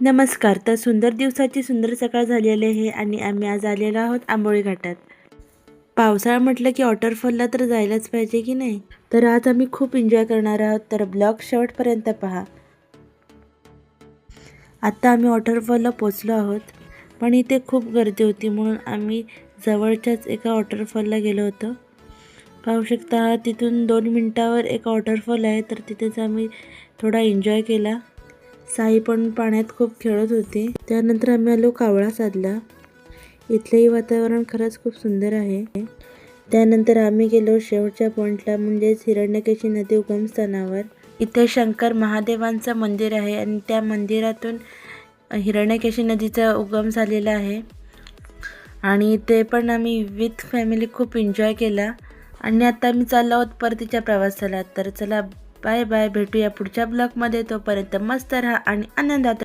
नमस्कार तर सुंदर दिवसाची सुंदर सकाळ झालेली आहे आणि आम्ही आज आलेलो आहोत आंबोळी घाटात. पावसाळा म्हटलं की वॉटरफॉलला तर जायलाच पाहिजे की नाही? तर आज आम्ही खूप एन्जॉय करणार आहोत तर ब्लॉग शेवटपर्यंत पहा. आत्ता आम्ही वॉटरफॉलला पोचलो आहोत पण इथे खूप गर्दी होती म्हणून आम्ही जवळच्याच एका वॉटरफॉलला गेलो होतो. पाहू शकता तिथून दोन मिनटावर एक वॉटरफॉल आहे तर तिथेच आम्ही थोडा एन्जॉय केला. साई पण पाण्यात खूप खेळत होती. त्यानंतर आम्ही आलो कावळा साधला. इथलंही वातावरण खरंच खूप सुंदर आहे. त्यानंतर आम्ही गेलो शेवटच्या पॉईंटला म्हणजेच हिरण्यकेशी नदी उगमस्थानावर. इथे शंकर महादेवांचं मंदिर आहे आणि त्या मंदिरातून हिरण्यकेशी नदीचा उगम झालेला आहे. आणि ते पण आम्ही विथ फॅमिली खूप एन्जॉय केला. आणि आता आम्ही चाललो आहोत परतीच्या प्रवासाला. तर चला बाय बाय. भेटूया पुढच्या ब्लॉगमध्ये. तोपर्यंत मस्त राहा आणि आनंदात